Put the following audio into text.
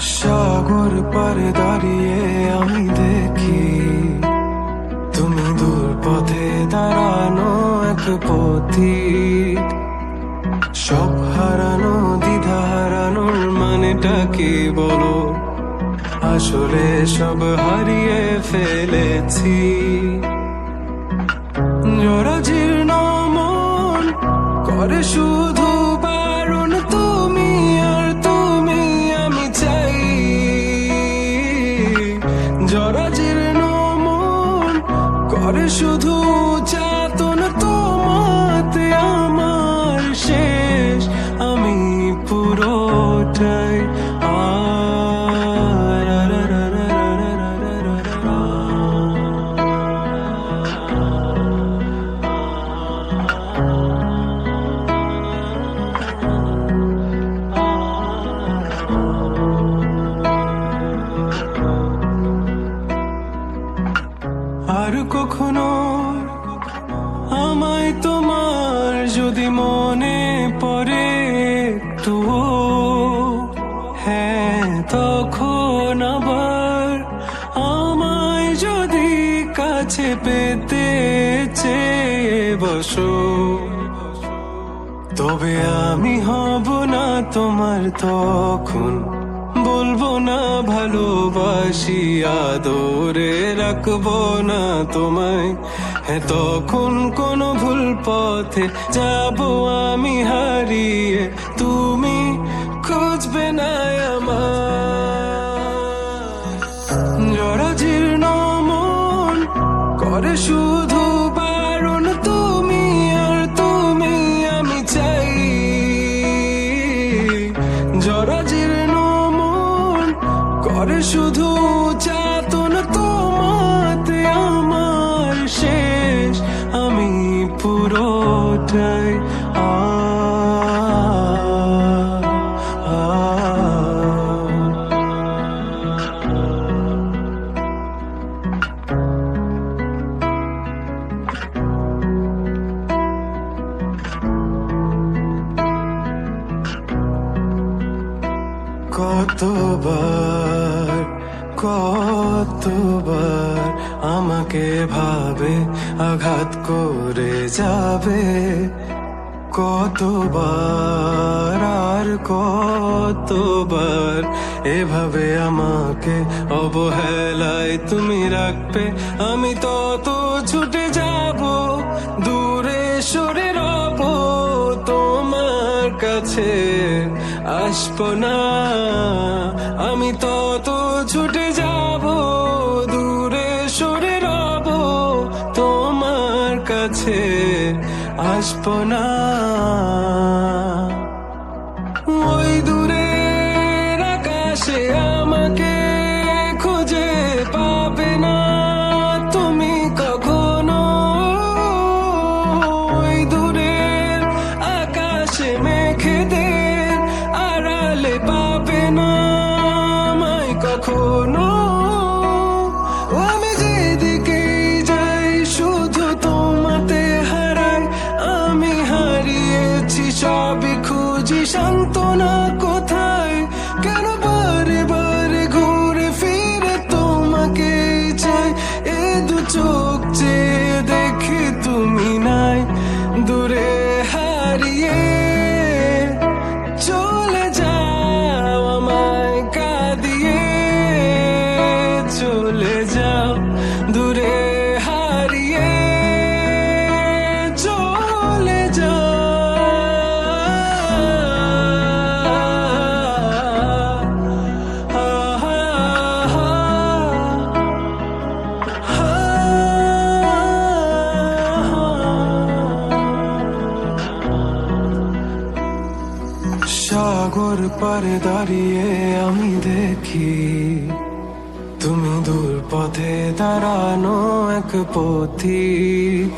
সাগর পারে দাঁড়িয়ে আমি দেখি, তুমি দূর পথে দাঁড়ানো এক পথিক। সব হারানো, দ্বিধা হারানোর মানেটা কি বলো? আসলে সব হারিয়ে ফেলেছি। জরাজীর্ণ মন করে শুধু বারণ তুমি আর তুমি আমি চাই। জরাজীর্ণ মন করে শুধু যাতন তোমাতে আমার শেষ। আমি পুরোটাই আর কখনো আমায় তোমার যদি মনে পড়ে তো হ্যাঁ তখন আবার আমায় যদি কাছে পেতে চেয়ে বসো। তবে আমি হব না তোমার তখন। বলব না ভালোবাসি, আদরে রাখব না তোমায়। হ্যাঁ তখন কোন ভুল পথে যাব আমি হারিয়ে, তুমি খুঁজবে না আমার। জরাজীর্ণ মন করে শুধু বারণ, তুমি আর তুমি আমি চাই। করে শুধু যাতন তোমাতে আমার শেষ। আমি পুরোটাই কতবার কতবার আমাকে ভাবে আঘাত করে যাবে? কতবার আর কতবার এভাবে আমাকে অবহেলায় তুমি রাখবে? আমি তত ছুটে যাব, দূরে সরে রব, তোমার কাছে আসব না। আমি তত আসব না। ওই দূরের আকাশে আমাকে খুঁজে পাবে না। তুমি কখনো ওই দূরের আকাশে মেঘেদের আড়ালে পাবে না। আমায় কখনো খুঁজি সান্ত্বনা সাগর পারে দাঁড়িয়ে আমি দেখি তুমি দূর পথে দাঁড়ানো এক পথিক।